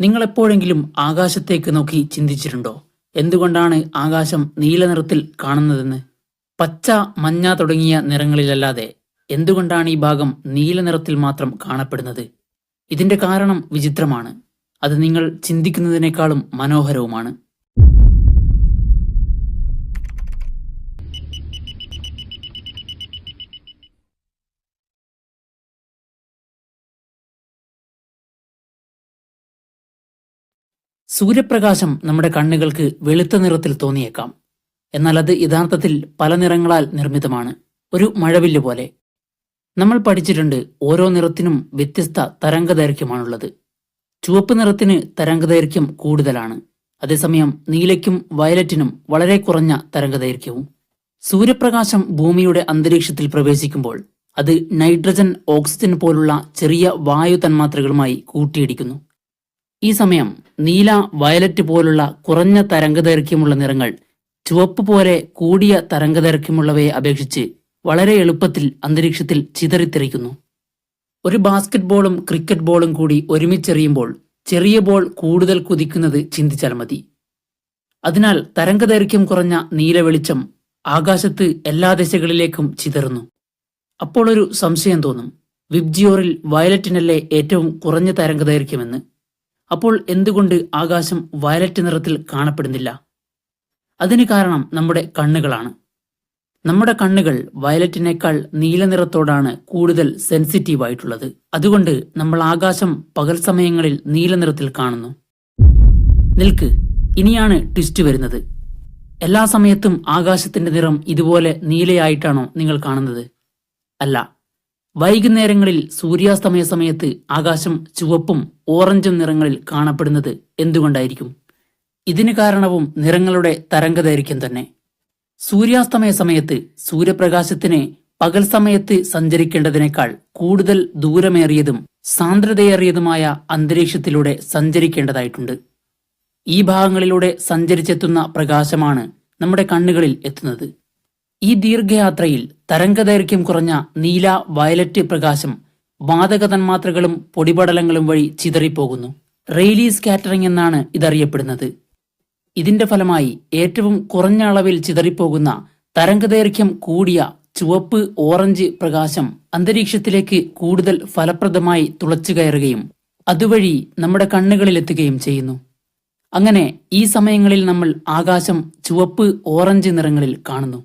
നിങ്ങൾ എപ്പോഴെങ്കിലും ആകാശത്തേക്ക് നോക്കി ചിന്തിച്ചിട്ടുണ്ടോ? എന്തുകൊണ്ടാണ് ആകാശം നീല നിറത്തിൽ കാണുന്നതെന്ന്? പച്ച മഞ്ഞ തുടങ്ങിയ നിറങ്ങളിലല്ലാതെ എന്തുകൊണ്ടാണ് ഈ ഭാഗം നീല നിറത്തിൽ മാത്രം കാണപ്പെടുന്നത്? ഇതിന്റെ കാരണം വിചിത്രമാണ്. അത് നിങ്ങൾ ചിന്തിക്കുന്നതിനേക്കാളും മനോഹരവുമാണ്. സൂര്യപ്രകാശം നമ്മുടെ കണ്ണുകൾക്ക് വെളുത്ത നിറത്തിൽ തോന്നിയേക്കാം. എന്നാൽ അത് യഥാർത്ഥത്തിൽ പല നിറങ്ങളാൽ നിർമ്മിതമാണ്. ഒരു മഴവില്ല് പോലെ. നമ്മൾ പഠിച്ചിട്ടുണ്ട് ഓരോ നിറത്തിനും വ്യത്യസ്ത തരംഗദൈർഘ്യമാണുള്ളത്. ചുവപ്പ് നിറത്തിന് തരംഗദൈർഘ്യം കൂടുതലാണ്. അതേസമയം നീലയ്ക്കും വയലറ്റിനും വളരെ കുറഞ്ഞ തരംഗദൈർഘ്യവും. സൂര്യപ്രകാശം ഭൂമിയുടെ അന്തരീക്ഷത്തിൽ പ്രവേശിക്കുമ്പോൾ അത് നൈട്രജൻ ഓക്സിജൻ പോലുള്ള ചെറിയ വായു തന്മാത്രകളുമായി കൂട്ടിയിടിക്കുന്നു. ഈ സമയം നീല വയലറ്റ് പോലുള്ള കുറഞ്ഞ തരംഗദൈർഘ്യമുള്ള നിറങ്ങൾ ചുവപ്പ് പോലെ കൂടിയ തരംഗദൈർഘ്യമുള്ളവയെ അപേക്ഷിച്ച് വളരെ എളുപ്പത്തിൽ അന്തരീക്ഷത്തിൽ ചിതറിത്തെറിക്കുന്നു. ഒരു ബാസ്കറ്റ് ബോളും ക്രിക്കറ്റ് ബോളും കൂടി ഒരുമിച്ചെറിയുമ്പോൾ ചെറിയ ബോൾ കൂടുതൽ കുതിക്കുന്നത് ചിന്തിച്ചാൽ മതി. അതിനാൽ തരംഗദൈർഘ്യം കുറഞ്ഞ നീല വെളിച്ചം ആകാശത്ത് എല്ലാ ദിശകളിലേക്കും ചിതറുന്നു. അപ്പോൾ ഒരു സംശയം തോന്നും വിബ്ജിയോറിൽ വയലറ്റിനല്ലേ ഏറ്റവും കുറഞ്ഞ തരംഗദൈർഘ്യമെന്ന് അപ്പോൾ എന്തുകൊണ്ട് ആകാശം വയലറ്റ് നിറത്തിൽ കാണപ്പെടുന്നില്ല? അതിന് കാരണം നമ്മുടെ കണ്ണുകളാണ്. നമ്മുടെ കണ്ണുകൾ വയലറ്റിനേക്കാൾ നീല നിറത്തോടാണ് കൂടുതൽ സെൻസിറ്റീവ് ആയിട്ടുള്ളത്. അതുകൊണ്ട് നമ്മൾ ആകാശം പകൽ സമയങ്ങളിൽ നീല നിറത്തിൽ കാണുന്നു. നിൽക്ക്. ഇനിയാണ് ട്വിസ്റ്റ് വരുന്നത്. എല്ലാ സമയത്തും ആകാശത്തിന്റെ നിറം ഇതുപോലെ നീലയായിട്ടാണോ നിങ്ങൾ കാണുന്നത്? അല്ല. വൈകുന്നേരങ്ങളിൽ സൂര്യാസ്തമയ സമയത്ത് ആകാശം ചുവപ്പും ഓറഞ്ചും നിറങ്ങളിൽ കാണപ്പെടുന്നത് എന്തുകൊണ്ടായിരിക്കും? ഇതിന് കാരണവും നിറങ്ങളുടെ തരംഗദൈർഘ്യം തന്നെ. സൂര്യാസ്തമയ സമയത്ത് സൂര്യപ്രകാശത്തിന് പകൽ സമയത്ത് സഞ്ചരിക്കേണ്ടതിനേക്കാൾ കൂടുതൽ ദൂരമേറിയതും സാന്ദ്രതയേറിയതുമായ അന്തരീക്ഷത്തിലൂടെ സഞ്ചരിക്കേണ്ടതായിട്ടുണ്ട്. ഈ ഭാഗങ്ങളിലൂടെ സഞ്ചരിച്ചെത്തുന്ന പ്രകാശമാണ് നമ്മുടെ കണ്ണുകളിൽ എത്തുന്നത്. ഈ ദീർഘയാത്രയിൽ തരംഗദൈർഘ്യം കുറഞ്ഞ നീല വയലറ്റ് പ്രകാശം വാതക തന്മാത്രകളും പൊടിപടലങ്ങളും വഴി ചിതറിപ്പോകുന്നു. റെയിലി സ്കാറ്ററിംഗ് എന്നാണ് ഇതറിയപ്പെടുന്നത്. ഇതിന്റെ ഫലമായി ഏറ്റവും കുറഞ്ഞ അളവിൽ ചിതറിപ്പോകുന്ന തരംഗദൈർഘ്യം കൂടിയ ചുവപ്പ് ഓറഞ്ച് പ്രകാശം അന്തരീക്ഷത്തിലേക്ക് കൂടുതൽ ഫലപ്രദമായി തുളച്ചു കയറുകയും അതുവഴി നമ്മുടെ കണ്ണുകളിലെത്തുകയും ചെയ്യുന്നു. അങ്ങനെ ഈ സമയങ്ങളിൽ നമ്മൾ ആകാശം ചുവപ്പ് ഓറഞ്ച് നിറങ്ങളിൽ കാണുന്നു.